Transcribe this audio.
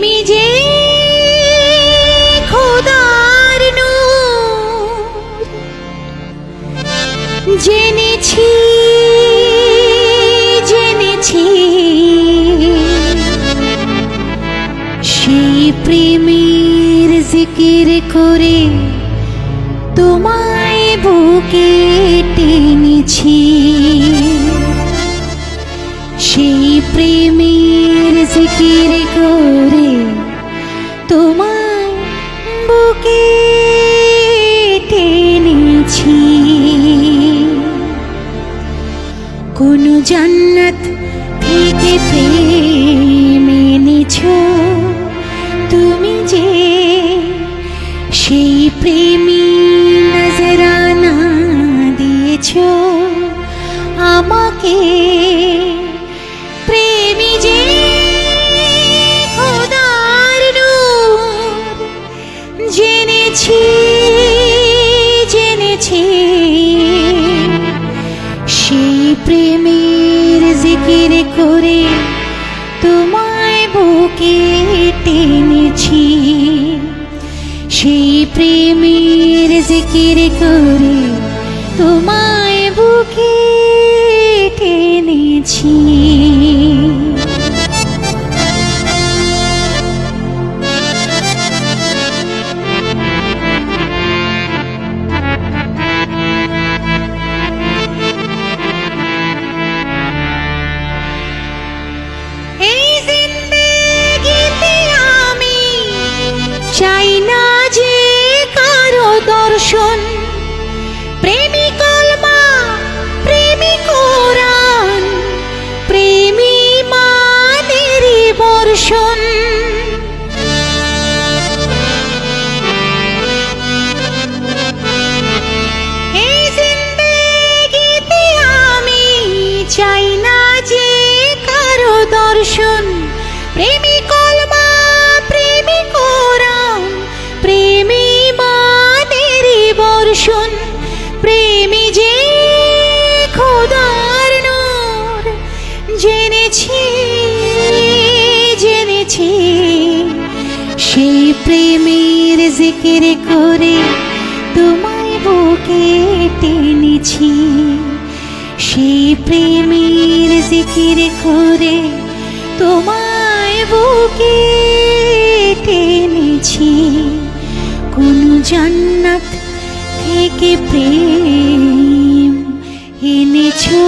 প্রেমী যে খোদার জেনেছি জেনেছি সেই প্রেমের জিকির করে তোমায় বুকে টেনেছি। করে তোমায় বুকে টেনেছি। কোন জান্নাত থেকে প্রেম এনেছ তুমি যে সেই প্রেমী নজরানা দিয়েছ আমাকে করে তোমায় বুকে টেনেছি। সেই প্রেমের জিকির করে তোমায় বুকে দর্শন প্রেমী কলমা প্রেমী কোরআন প্রেমী মানেরই বর্ষণ চাই না যে কারও দর্শন। সেই প্রেমের জিকির করে তোমায় বুকে টেনেছি। সেই প্রেমের জিকির করে তোমায় বুকে টেনেছি। কোন জান্নাত থেকে প্রেম এনেছো।